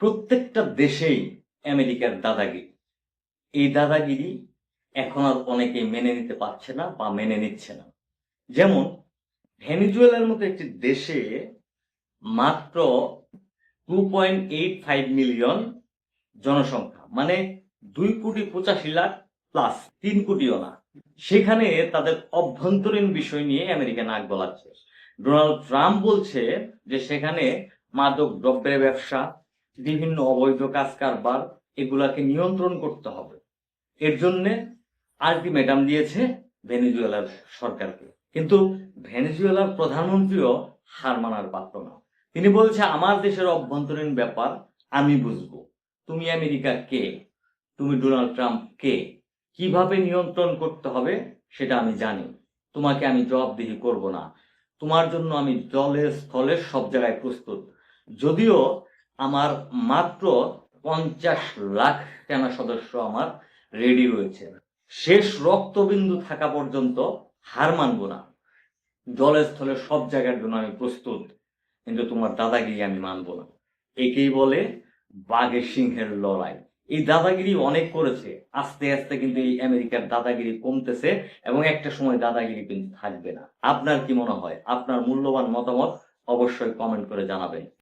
প্রত্যেকটা দেশেই আমেরিকার দাদাগিরি। এই দাদাগিরি এখন আর অনেকেই মেনে নিতে পারছে না বা মেনে নিচ্ছে না। যেমন, ভেনিজুয়েলার মতো একটি দেশে মাত্র two point eight five million জনসংখ্যা মানে দুই কোটি পঁচাশি লাখ প্লাস তিন কোটিও না। সেখানে তাদের অভ্যন্তরীণ বিষয় নিয়ে আমেরিকা নাক গলাচ্ছে। ডোনাল্ড ট্রাম্প বলছে যে সেখানে মাদক দ্রব্যের ব্যবসা বিভিন্ন অবৈধ কাজ কারবার এগুলাকে নিয়ন্ত্রণ করতে হবে। এর জন্য আলটিমেটাম দিয়েছে ভেনেজুয়েলার সরকারকে। কিন্তু ভেনেজুয়েলার প্রধানমন্ত্রীও হার মানার পাত্র না। তিনি বলছে, আমার দেশের অভ্যন্তরীণ ব্যাপার আমি বুঝব। তুমি আমেরিকা কে? তুমি ডোনাল্ড ট্রাম্প কে? কীভাবে নিয়ন্ত্রণ করতে হবে সেটা আমি জানি। তোমাকে আমি জবাবদিহি করব না। তোমার জন্য আমি জলে স্থলে সব জায়গায় প্রস্তুত। যদিও আমার মাত্র পঞ্চাশ লাখ সেনা সদস্য আমার রেডি রয়েছে। শেষ রক্তবিন্দু থাকা পর্যন্ত হার মানব না। জলে স্থলে সব জায়গার জন্য আমি প্রস্তুত, কিন্তু তোমার দাদাগিরি আমি মানব না। একেই বলে বাঘের সিংহের লড়াই। এই দাদাগিরি অনেক করেছে, আস্তে আস্তে কিন্তু এই আমেরিকার দাদাগিরি কমতেছে এবং একটা সময় দাদাগিরি কিন্তু থাকবে না। আপনার কি মনে হয়? আপনার মূল্যবান মতামত অবশ্যই কমেন্ট করে জানাবেন।